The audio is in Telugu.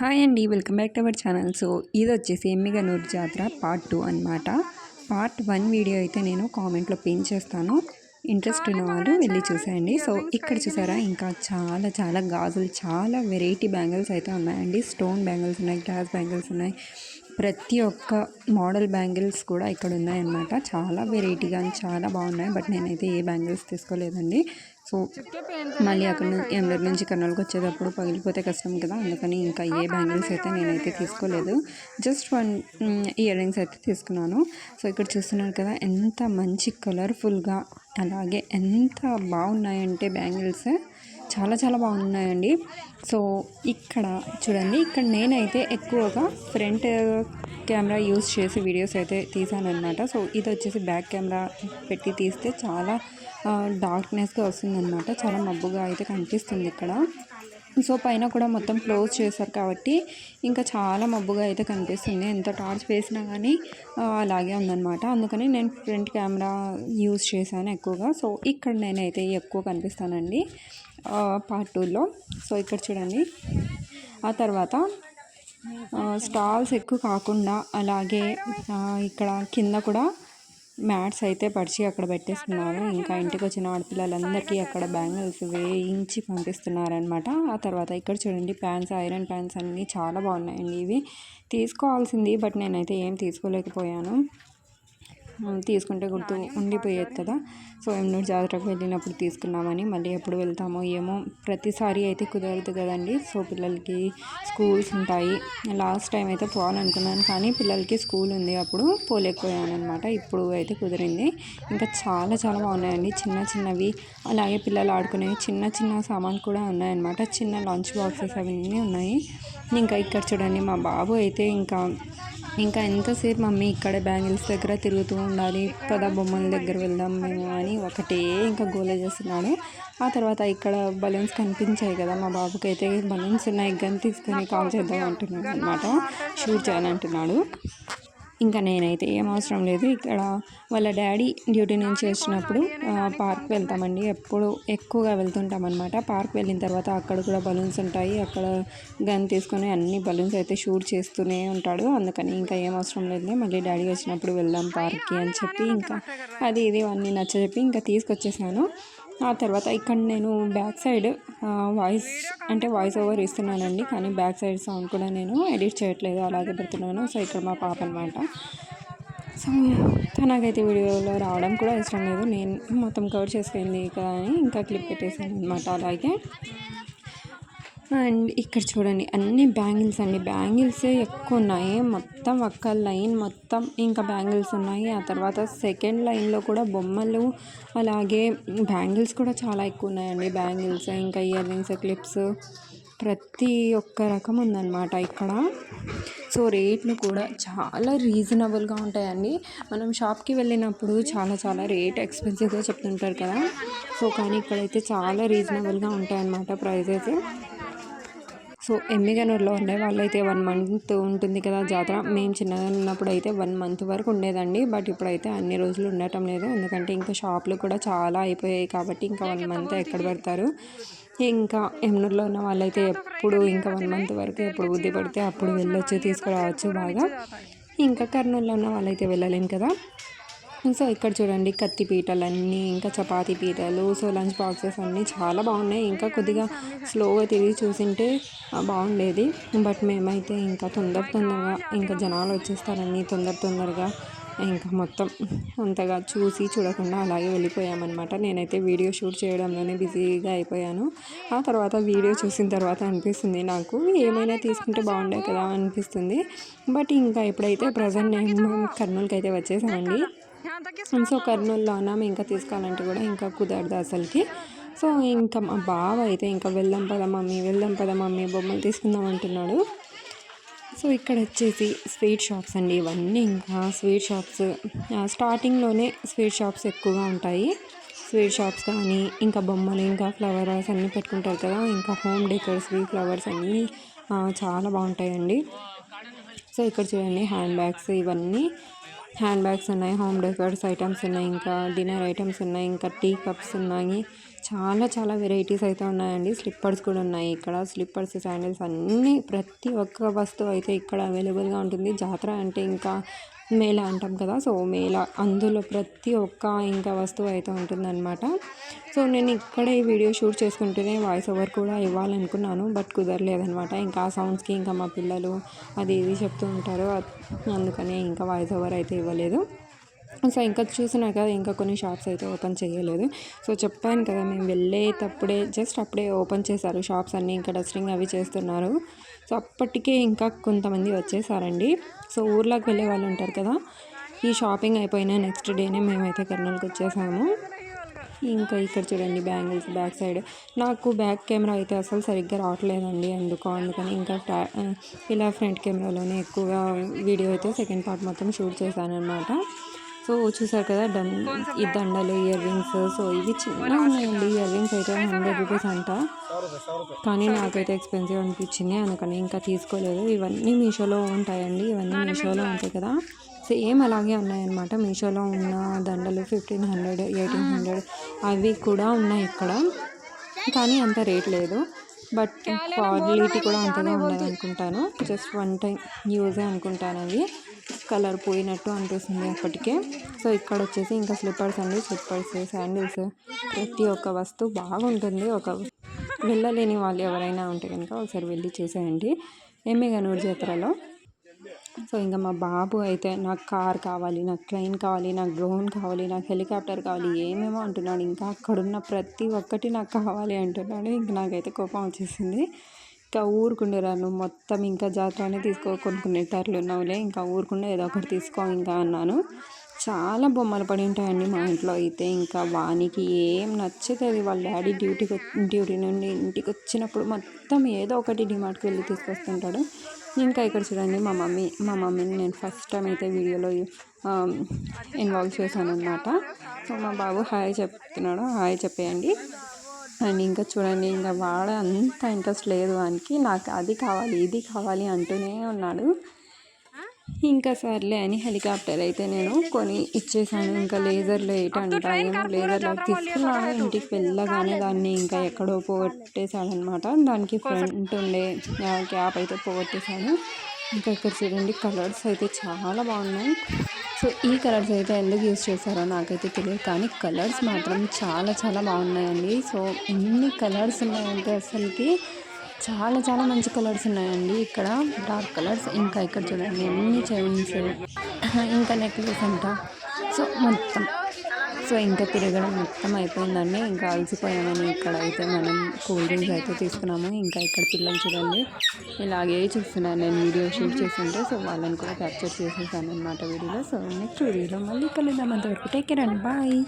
హాయ్ అండి welcome back to our channel. So ఇది వచ్చేసి ఎమ్మిగనూరు జాతర పార్ట్ టూ అనమాట పార్ట్ వన్ వీడియో అయితే నేను కామెంట్లో పిన్ చేస్తాను. ఇంట్రెస్ట్ ఉన్న వాళ్ళు వెళ్ళి చూసేయండి. సో ఇక్కడ చూసారా ఇంకా చాలా చాలా గాజులు చాలా వెరైటీ బ్యాంగిల్స్ అయితే ఉన్నాయండి. స్టోన్ బ్యాంగిల్స్ ఉన్నాయి గ్లాస్ బ్యాంగిల్స్ ఉన్నాయి. ప్రతి ఒక్క మోడల్ బ్యాంగిల్స్ కూడా ఇక్కడ ఉన్నాయన్నమాట. చాలా వెరైటీగా చాలా బాగున్నాయి. బట్ నేనైతే ఏ బ్యాంగిల్స్ తీసుకోలేదండి. సో మళ్ళీ అక్కడ నుంచి నుంచి కర్నూలుకి వచ్చేటప్పుడు పగిలిపోతే కష్టం కదా అందుకని ఇంకా ఏ బ్యాంగిల్స్ అయితే నేనైతే తీసుకోలేదు. జస్ట్ వన్ ఇయర్ రింగ్స్ అయితే తీసుకున్నాను. సో ఇక్కడ చూస్తున్నారు కదా ఎంత మంచి కలర్ఫుల్గా అలాగే ఎంత బాగున్నాయంటే బ్యాంగిల్స్. చాలా చాలా బాగున్నాయండి. సో ఇక్కడ చూడండి ఇక్కడ నేనైతే ఎక్కువగా ఫ్రంట్ కెమెరా యూస్ చేసి వీడియోస్ అయితే తీసాను అనమాట సో ఇది వచ్చేసి బ్యాక్ కెమెరా పెట్టి తీస్తే చాలా డార్క్నెస్గా వస్తుందన్నమాట. చాలా మబ్బుగా అయితే కనిపిస్తుంది ఇక్కడ. సో పైన కూడా మొత్తం క్లోజ్ చేశారు కాబట్టి ఇంకా చాలా మబ్బుగా అయితే కనిపిస్తుంది. ఎంత టార్చ్ వేసినా కానీ అలాగే ఉందన్నమాట. అందుకని నేను ఫ్రంట్ కెమెరా యూజ్ చేశాను ఎక్కువగా. సో ఇక్కడ నేనైతే ఎక్కువ కనిపిస్తానండి పార్ట్ టూలో. సో ఇక్కడ చూడండి. ఆ తర్వాత స్టాల్స్ ఎక్కువ కాకుండా అలాగే ఇక్కడ కింద కూడా మ్యాట్స్ అయితే పరిచి అక్కడ పెట్టేస్తున్నారు. ఇంకా ఇంటికి వచ్చిన ఆడపిల్లలందరికీ అక్కడ బ్యాంగిల్స్ వేయించి పంపిస్తున్నారనమాట ఆ తర్వాత ఇక్కడ చూడండి ప్యాంట్స్ ఐరన్ ప్యాంట్స్ అన్నీ చాలా బాగున్నాయండి. ఇవి తీసుకోవాల్సింది బట్ నేనైతే ఏం తీసుకోలేకపోయాను. తీసుకుంటే గుర్తు ఉండిపోయేది కదా. సో ఎన్నో జాతరకు వెళ్ళినప్పుడు తీసుకున్నామని మళ్ళీ ఎప్పుడు వెళ్తామో ఏమో ప్రతిసారి అయితే కుదరదు కదండి. సో పిల్లలకి స్కూల్స్ ఉంటాయి. లాస్ట్ టైం అయితే పోవాలనుకున్నాను కానీ పిల్లలకి స్కూల్ ఉంది అప్పుడు పోలేకపోయాను అనమాట ఇప్పుడు అయితే కుదిరింది. ఇంకా చాలా చాలా బాగున్నాయండి. చిన్న చిన్నవి అలాగే పిల్లలు ఆడుకునేవి చిన్న చిన్న సామాన్లు కూడా ఉన్నాయన్నమాట. చిన్న లంచ్ బాక్సెస్ అవన్నీ ఉన్నాయి. ఇంకా ఇక్కడ చూడండి మా బాబు అయితే ఇంకా ఇంకా ఎంతసేపు మమ్మీ ఇక్కడే బ్యాంగిల్స్ దగ్గర తిరుగుతూ ఉండాలి? పద బొమ్మల దగ్గర వెళ్దాం మేము అని ఒకటే ఇంకా గోల చేస్తున్నాడు ఆ తర్వాత ఇక్కడ బలూన్స్ కనిపించాయి కదా మా బాబుకి అయితే బలూన్స్ ఉన్నాయి గన్ తీసుకొని కాల్ చేద్దాం అంటున్నాడు అనమాట షూట్ చేయాలంటున్నాడు. ఇంకా నేనైతే ఏం అవసరం లేదు. ఇక్కడ వాళ్ళ డాడీ డ్యూటీ నుంచి వచ్చినప్పుడు పార్క్ వెళ్తామండి. ఎప్పుడు ఎక్కువగా వెళ్తుంటాం అనమాట పార్క్ వెళ్ళిన తర్వాత అక్కడ కూడా బలూన్స్ ఉంటాయి. అక్కడ గన్ తీసుకొని అన్ని బలూన్స్ అయితే షూట్ చేస్తూనే ఉంటాడు. అందుకని ఇంకా ఏం అవసరం లేదు మళ్ళీ డాడీ వచ్చినప్పుడు వెళ్దాం పార్క్కి అని చెప్పి ఇంకా అది ఇది అన్నీ నచ్చ చెప్పి ఇంకా తీసుకొచ్చేసాను. ఆ తర్వాత ఇక్కడ నేను బ్యాక్ సైడ్ వాయిస్ అంటే వాయిస్ ఓవర్ ఇస్తున్నానండి. కానీ బ్యాక్ సైడ్ సౌండ్ కూడా నేను ఎడిట్ చేయట్లేదు అలాగే పెడుతున్నాను. సో ఇక్కడ మా పాప అనమాట సో తనకైతే వీడియోలో రావడం కూడా ఇష్టం లేదు. నేను మొత్తం కవర్ చేసుకుంది కదా అని ఇంకా క్లిప్ పెట్టేసాను అనమాట అలాగే. అండ్ ఇక్కడ చూడండి అన్ని బ్యాంగిల్స్ అండి. బ్యాంగిల్సే ఎక్కువ ఉన్నాయి. మొత్తం ఒక్క లైన్ మొత్తం ఇంకా బ్యాంగిల్స్ ఉన్నాయి. ఆ తర్వాత సెకండ్ లైన్లో కూడా బొమ్మలు అలాగే బ్యాంగిల్స్ కూడా చాలా ఎక్కువ ఉన్నాయండి. బ్యాంగిల్స్ ఇంకా ఇయర్ రింగ్స్ క్లిప్స్ ప్రతి ఒక్క రకం ఉందన్నమాట ఇక్కడ. సో రేట్లు కూడా చాలా రీజనబుల్గా ఉంటాయండి. మనం షాప్కి వెళ్ళినప్పుడు చాలా చాలా రేట్ ఎక్స్పెన్సివ్గా చెప్తుంటారు కదా. సో కానీ ఇక్కడైతే చాలా రీజనబుల్గా ఉంటాయన్నమాట ప్రైజెస్. సో ఎమ్మిగనూరులో ఉండే వాళ్ళైతే వన్ మంత్ ఉంటుంది కదా జాతర. మేము చిన్నగా ఉన్నప్పుడు అయితే వన్ మంత్ వరకు ఉండేదండి. బట్ ఇప్పుడైతే అన్ని రోజులు ఉండటం లేదు. ఎందుకంటే ఇంకా షాపులు కూడా చాలా అయిపోయాయి కాబట్టి ఇంకా వన్ మంత్ ఎక్కడ పెడతారు? ఇంకా ఎమ్నూరులో ఉన్న వాళ్ళైతే ఎప్పుడు ఇంకా వన్ మంత్ వరకు ఎప్పుడు బుద్ధి పడితే అప్పుడు వెళ్ళొచ్చు తీసుకురావచ్చు బాగా. ఇంకా కర్నూలులో ఉన్న వాళ్ళైతే వెళ్ళలేము కదా? సో ఇక్కడ చూడండి కత్తి పీటలు అన్నీ ఇంకా చపాతీ పీటలు సో లంచ్ బాక్సెస్ అన్నీ చాలా బాగున్నాయి. ఇంకా కొద్దిగా స్లోగా తిరిగి చూసింటే బాగుండేది. బట్ మేమైతే ఇంకా తొందర తొందరగా ఇంకా జనాలు వచ్చేస్తారని తొందర తొందరగా ఇంకా మొత్తం అంతగా చూసి చూడకుండా అలాగే వెళ్ళిపోయామన్నమాట. నేనైతే వీడియో షూట్ చేయడంలోనే బిజీగా అయిపోయాను. ఆ తర్వాత వీడియో చూసిన తర్వాత అనిపిస్తుంది నాకు ఏమైనా తీసుకుంటే బాగుండే కదా అనిపిస్తుంది. బట్ ఇంకా ఎప్పుడైతే ప్రజెంట్ నేను కర్నూలుకి అయితే వచ్చేసామండి సో కర్నూలులో ఉన్నాము ఇంకా తీసుకోవాలంటే కూడా ఇంకా కుదరదు అసలుకి. సో ఇంకా మా బావ అయితే ఇంకా వెళ్దాం పద మమ్మీ వెళ్దాం పద మమ్మీ బొమ్మలు తీసుకుందాం అంటున్నాడు. సో ఇక్కడ వచ్చేసి స్వీట్ షాప్స్ అండి ఇవన్నీ ఇంకా. స్వీట్ షాప్స్ స్టార్టింగ్లోనే స్వీట్ షాప్స్ ఎక్కువగా ఉంటాయి. స్వీట్ షాప్స్ కానీ ఇంకా బొమ్మలు ఇంకా ఫ్లవర్స్ అన్నీ పెట్టుకుంటారు కదా. ఇంకా హోమ్ డెకర్స్ ఫ్లవర్స్ అన్నీ చాలా బాగుంటాయండి. సో ఇక్కడ చూడండి హ్యాండ్ బ్యాగ్స్ ఇవన్నీ. హ్యాండ్ బ్యాగ్స్ ఉన్నాయి హోమ్ డెకర్స్ ఐటమ్స్ ఉన్నాయి ఇంకా డిన్నర్ ఐటమ్స్ ఉన్నాయి ఇంకా టీ కప్స్ ఉన్నాయి. చాలా చాలా వెరైటీస్ అయితే ఉన్నాయండి. స్లిప్పర్స్ కూడా ఉన్నాయి ఇక్కడ. స్లిప్పర్స్ శాండిల్స్ అన్నీ ప్రతి ఒక్క వస్తువు అయితే ఇక్కడ అవైలబుల్గా ఉంటుంది. జాతర అంటే ఇంకా మేళ అంటాం కదా సో మేళ అందులో ప్రతి ఒక్క ఇంకా వస్తువు అయితే ఉంటుందన్నమాట. సో నేను ఇక్కడే ఈ వీడియో షూట్ చేసుకుంటూనే వాయిస్ ఓవర్ కూడా ఇవ్వాలనుకున్నాను బట్ కుదరలేదనమాట ఇంకా ఆ సౌండ్స్కి ఇంకా మా పిల్లలు అది ఇది చెప్తూ ఉంటారు అందుకనే ఇంకా వాయిస్ ఓవర్ అయితే ఇవ్వలేదు. సో ఇంకా చూసినా కదా ఇంకా కొన్ని షాప్స్ అయితే ఓపెన్ చేయలేదు. సో చెప్పాను కదా మేము వెళ్ళేటప్పుడే జస్ట్ అప్పుడే ఓపెన్ చేశారు షాప్స్ అన్నీ ఇంకా డస్టింగ్ అవి చేస్తున్నారు. సో అప్పటికే ఇంకా కొంతమంది వచ్చేసారండి. సో ఊర్లోకి వెళ్ళే వాళ్ళు ఉంటారు కదా ఈ షాపింగ్ అయిపోయిన నెక్స్ట్ డేనే మేమైతే కర్నూలుకి వచ్చేసాము. ఇంకా ఇక్కడ చూడండి బ్యాంగిల్స్ బ్యాక్ సైడ్. నాకు బ్యాక్ కెమెరా అయితే అసలు సరిగ్గా రావట్లేదండి అందుకో అందుకని ఇంకా ఇలా ఫ్రంట్ కెమెరాలోనే ఎక్కువగా వీడియో అయితే సెకండ్ పార్ట్ మొత్తం షూట్ చేశాను అనమాట సో చూసారు కదా డం ఈ దండలు ఇయర్ రింగ్స్ సో ఇవి చిన్న ఉన్నాయండి ఇయర్ రింగ్స్ అయితే హండ్రెడ్ రూపీస్ అంట. కానీ నాకైతే ఎక్స్పెన్సివ్ అనిపించింది. అందుకని ఇంకా తీసుకోలేదు. ఇవన్నీ మీషోలో ఉంటాయండి. ఇవన్నీ మీషోలో ఉంటాయి కదా. సేమ్ అలాగే ఉన్నాయన్నమాట. మీషోలో ఉన్న దండలు ఫిఫ్టీన్ హండ్రెడ్ ఎయిటీన్ హండ్రెడ్ అవి కూడా ఉన్నాయి ఇక్కడ. కానీ అంత రేట్ లేదు. బట్ క్వాలిటీ కూడా అంతగా ఉండదు అనుకుంటాను. జస్ట్ వన్ టైం యూజే అనుకుంటాను అవి కలర్ పోయినట్టు అనిపిస్తుంది అప్పటికే. సో ఇక్కడ వచ్చేసి ఇంకా స్లిప్పర్స్ అండి. స్లిప్పర్స్ శాండిల్స్ ప్రతి ఒక్క వస్తువు బాగుంటుంది. ఒక వెళ్ళలేని వాళ్ళు ఎవరైనా ఉంటే కనుక ఒకసారి వెళ్ళి చూసేయండి. ఎమ్మెగనూరు జాతరలో. సో ఇంకా మా బాబు అయితే నాకు కార్ కావాలి నాకు ట్రైన్ కావాలి నాకు డ్రోన్ కావాలి నాకు హెలికాప్టర్ కావాలి ఏమేమో అంటున్నాడు. ఇంకా అక్కడున్న ప్రతి ఒక్కటి నాకు కావాలి అంటున్నాడు. ఇంక నాకైతే కోపం వచ్చేసింది. ఇంకా ఊరుకుండేరాను మొత్తం ఇంకా జాతరనే తీసుకో కొనుక్కునేటట్లు ఉన్నావులే. ఇంకా ఊరుకుండా ఏదో ఒకటి తీసుకో ఇంకా అన్నాను. చాలా బొమ్మలు పడి ఉంటాయండి మా ఇంట్లో అయితే. ఇంకా వానికి ఏం నచ్చుతుంది వాళ్ళ డాడీ డ్యూటీకి డ్యూటీ నుండి ఇంటికి వచ్చినప్పుడు మొత్తం ఏదో ఒకటి డిమార్ట్కి వెళ్ళి తీసుకొస్తుంటాడు. ఇంకా ఇక్కడ చూడండి మా మమ్మీ మా మమ్మీని నేను ఫస్ట్ టైం అయితే వీడియోలో ఇన్వాల్వ్ చేశాను అనమాట సో మా బాబు హాయ్ చెప్తున్నాడు. హాయ్ చెప్పేయండి. అండ్ ఇంకా చూడండి ఇంకా వాడ అంత ఇంట్రెస్ట్ లేదు వానికి. నాకు అది కావాలి ఇది కావాలి అంటూనే ఉన్నాడు. ఇంకా సర్లే అని హెలికాప్టర్ అయితే నేను కొని ఇచ్చేసాను. ఇంకా లేజర్ లైట్ అంట ఏమో లేజర్ లైట్ తీసుకున్నాను ఇంటికి వెళ్ళగానే దాన్ని ఇంకా ఎక్కడో పోగొట్టేశాడనమాట దానికి ఫ్రంట్ ఉండే క్యాప్ అయితే పోగొట్టేశాను ఇంకా ఇక్కడ చూడండి కలర్స్ అయితే చాలా బాగున్నాయి. సో ఈ కలర్స్ అయితే ఎందుకు యూస్ చేశారో నాకైతే తెలియదు. కానీ కలర్స్ మాత్రం చాలా చాలా బాగున్నాయండి. సో ఎన్ని కలర్స్ ఉన్నాయంటే అసలుకి చాలా చాలా మంచి కలర్స్ ఉన్నాయండి. ఇక్కడ డార్క్ కలర్స్ ఇంకా ఇక్కడ చూడండి ఎన్ని చైన్స్. ఇంకా నెక్లెస్ అంట. సో మొత్తం సో ఇంకా తిరగడం మొత్తం అయిపోయిందండి. ఇంకా అలసిపోయామని ఇక్కడ అయితే మనం కూల్ డ్రింక్స్ అయితే తీసుకున్నాము. ఇంకా ఇక్కడ పిల్లలు చూడండి. ఇలాగే చూస్తున్నాను నేను వీడియో షూట్ చేస్తుంటే. సో వాళ్ళని కూడా క్యాప్చర్ చేసేసాను అనమాట వీడియోలో. సో నెక్స్ట్ వీడియోలో మళ్ళీ కలుద్దాం అంతవరకు. టేక్ కేర్ అండి. బాయ్